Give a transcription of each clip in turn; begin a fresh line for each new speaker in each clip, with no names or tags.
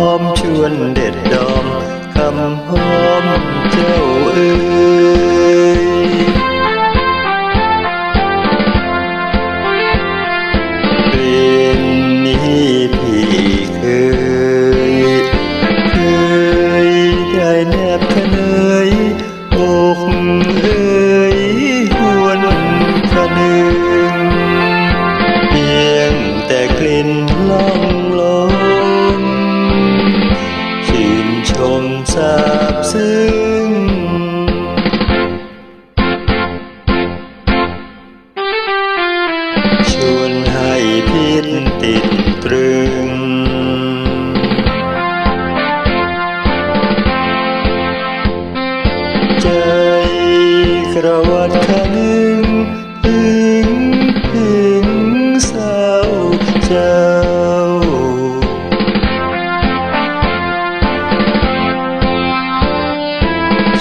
หอมชวนเด็ดดอมคำหอมเจ้าเอ๋ย ระวัดคะนึงถึงถึงเศร้าเจ้า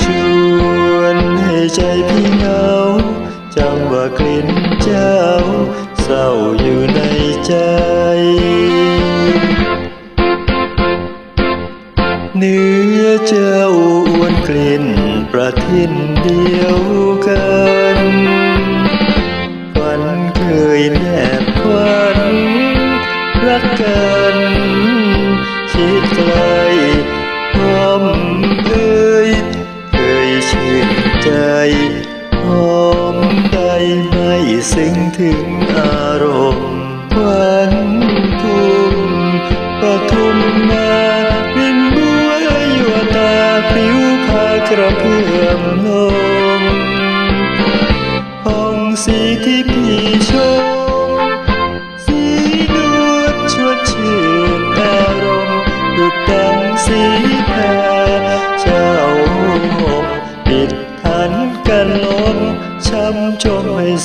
ชวนให้ใจพี่เหงาจังว่ากลิ่นเจ้า เศร้าอยู่ในใจเนื้อเจ้าอ้วนกลิ่นประทิน อารมณ์ควันทุ่มปทุมมาบินบัวยั่วตาผิวพากระเพื่อมลมห้องสีที่พี่ชม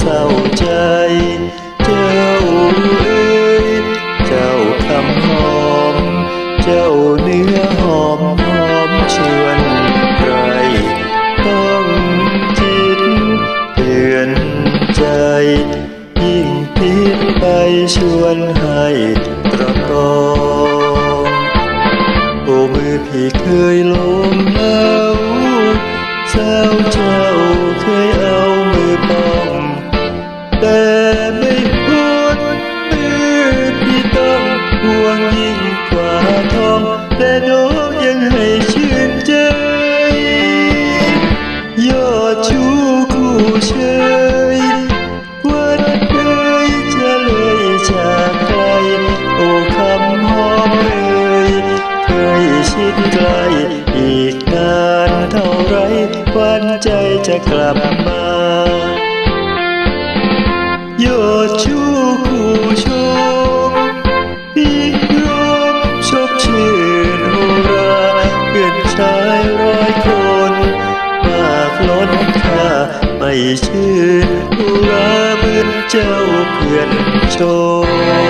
เศร้าใจ เจ้าเอ๋ยเจ้าคำหอม เจ้าเนื้อหอมหอมชวนใครต้องจิตเตือนใจ ยิ่งพิษไปชวนให้ตระกองโอ้มือพี่เคยลง แต่น้องยังให้ชื่นใจ ยอดชูคู่เชยวันเคยจะเลยจากไกล โอ้คำหอมเอ่ยเคยชิดไกล อีกนานเท่าไรวันใจจะกลับมา ยอดชู ชื่อราเหมือนเจ้าเพื่อนชม